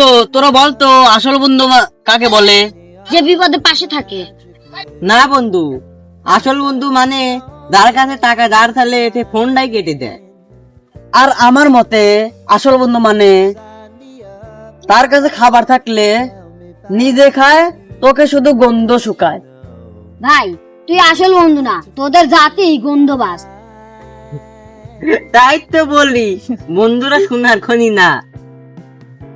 তো তোরা বল তো আসল বন্ধু কাকে বলে? যে বিপদে পাশে থাকে। না বন্ধু আসল বন্ধু মানে যার কাছে টাকা যার থালে সে ফোনটাই কেটে দেয়। আর আমার মতে আসল বন্ধু মানে তার কাছে খাবার থাকলে নিজে খায় তোকে শুধু গন্ধ শুকায়। ভাই তুই আসল বন্ধু না তোদের জাতি গন্ধবাস তাই তো বলি বন্ধুরা শোনার খনি না।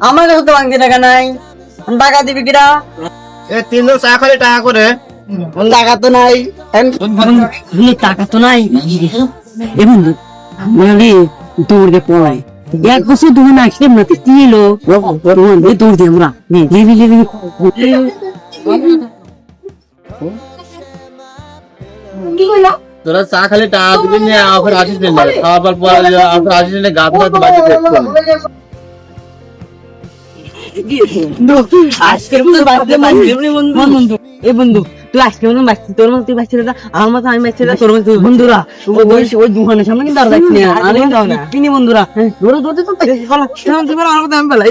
আমার কাছে তো বাংকি টাকা নাই। টাকা দিবি কিটা তিনজন চা খালি টাকা করে। টাকা তো নাই। টাকা তো নাই। এ বন্ধু মানে দৌড় দে পড়াই এক বছর দৌড় না আসলে না তুই এলো। দৌড় দে আমরা নে লে লে লে কি কইলো? তোরা চা খালি টাকা দিবি না আবার আসিস না খাওয়ার পর আসিস না গাছ গাছ বাড়ি আজকের মতো বন্ধু এ বন্ধু তুই আজকে মতো বাঁচছিস তোর মতো তুই বাঁচছিস না আমার মতো আমি বাঁচছি তোর মতো বন্ধুরা ওই দোকানের সামনে কিন্তু আর যাচ্ছি না আমি যাও না। বন্ধুরা। দৌড়ে ধরতে তো আমার মতো আমি পেলাই